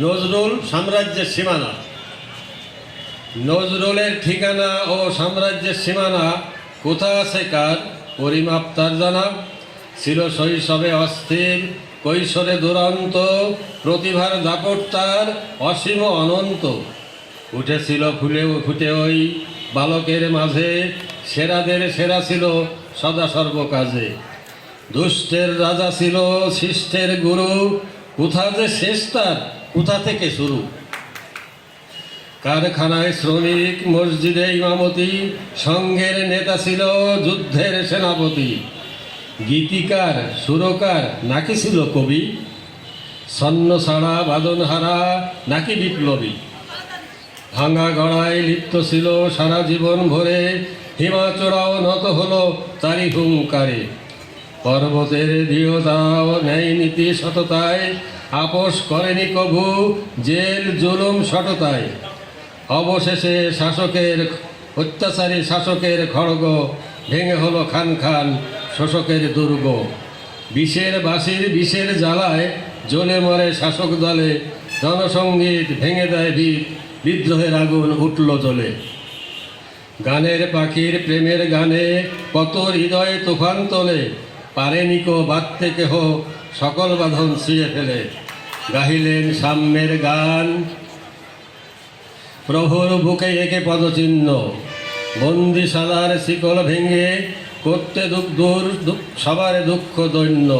নজরুল সাম্রাজ্যের সীমানা। নজরুলের ঠিকানা ও সাম্রাজ্যের সীমানা কোথা আছে কার? পরিমাপ তার জানা। ছিল শৈশবে অস্থির, কৈশোরে দুরন্ত, প্রতিভার দাপট তার অসীম অনন্ত। উঠেছিল ফুলে ফুটে ওই বালকের মাঝে, সেরাদের সেরা ছিল সদা সর্বকাজে। দুষ্টের রাজা ছিল শিষ্টের গুরু, কোথা যে শেষ তার? কোথা থেকে শুরু? কারখানায় শ্রমিক, মসজিদে ইমামতি সংঘের নেতা ছিল যুদ্ধের সেনাপতি। গীতিকার, সুরকার, নাকি ছিল কবি? সন্ন ছাড়া বাদনহারা নাকি বিপ্লবী? ভাঙা গড়ায় লিপ্ত ছিল সারা জীবন ভরে হিমাচড়াও নত হলো তারি হুঙ্কারে। পর্বতের দৃঢ়তাও ন্যায় নীতি সততায় আপোষ করেনি কভু জেল, জুলুম, সততায়। অবশেষে শাসকের, অত্যাচারী শাসকের খড়গ ভেঙে হলো খান খান, শোষকের দুর্গ। বিষের বাসির বিষের জ্বালায় জ্বলে মরে শাসক দলে জনসঙ্গীত ভেঙে দেয় ভিত, বিদ্রোহের আগুন উঠল জ্বলে। গানের পাখির প্রেমের গানে কত হৃদয়ে তুফান তোলে, পারেনি কো থেকে কেহ সকল বাঁধন ছিঁড়ে ফেলে। গাহিলেন সাম্যের গান। প্রভুর বুকে একে পদচিহ্ন, বন্দিশালার শিকল ভেঙে করতে দুঃখ দূর সবার দুঃখ দৈন্য।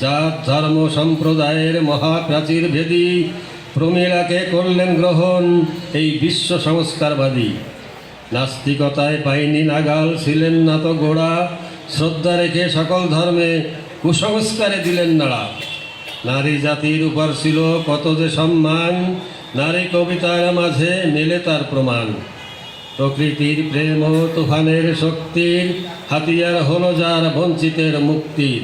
জাত, ধর্ম, সম্প্রদায়ের মহাপ্রাচীর ভেদী প্রমীলাকে করলেন গ্রহণ এই বিশ্ব সংস্কারবাদী। নাস্তিকতায় পাইনি নাগাল, ছিলেন না তো গোড়া। শ্রদ্ধা রেখে সকল ধর্মে কুসংস্কারে দিলেন নাড়া। নারী জাতির উপর ছিল কত যে সম্মান, নারী কবিতার মাঝে মেলে তার প্রমাণ। প্রকৃতির প্রেম ও তুফানের শক্তির হাতিয়ার হলো যার বঞ্চিতের মুক্তির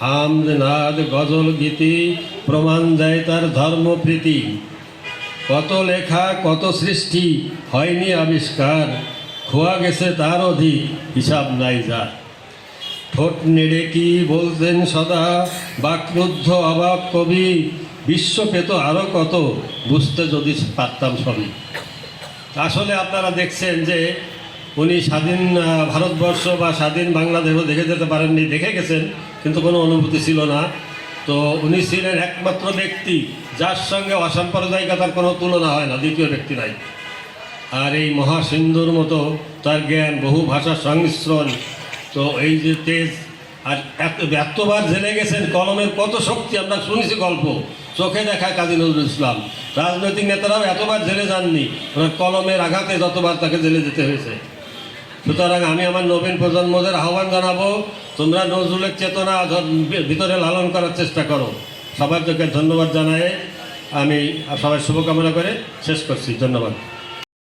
হামদ, নাদ, গজল, গীতি প্রমাণ দেয় তার ধর্মপ্রীতি। কত লেখা, কত সৃষ্টি হয়নি আবিষ্কার, খোয়া গেছে তার অধিক, হিসাব নাই যার। ঠোঁট নেড়ে কি বলতেন সদা? বাকরুদ্ধ অবাক কবি বিশ্ব পেত আরও কত? বুঝতে যদি পারতাম সবই। আসলে আপনারা দেখছেন যে উনি স্বাধীন ভারতবর্ষ বা স্বাধীন বাংলাদেশও দেখে যেতে পারেননি, দেখে গেছেন, কিন্তু কোনো অনুভূতি ছিল না। তো উনি ছিলেন একমাত্র ব্যক্তি, যার সঙ্গে অসাম্প্রদায়িকতার কোনো তুলনা হয় না, দ্বিতীয় ব্যক্তি নাই। আর এই মহাসিন্ধুর মতো তার জ্ঞান, বহু ভাষার সংমিশ্রণ তো এই যে তেজ, আর এত এতবার জেনে গেছেন কলমের কত শক্তি, আমরা শুনেছি গল্প। চোখে দেখা কাজী নজরুল ইসলাম। রাজনৈতিক নেতারাও এতবার জেলে যাননি কলমের আঘাতে যতবার তাকে জেলে যেতে হয়েছে। সুতরাং আমি আমার নবীন প্রজন্মদের আহ্বান জানাব, তোমরা নজরুলের চেতনা ভিতরে লালন করার চেষ্টা করো। সবার চোখে ধন্যবাদ জানায় আমি সবাই শুভকামনা করে শেষ করছি। ধন্যবাদ।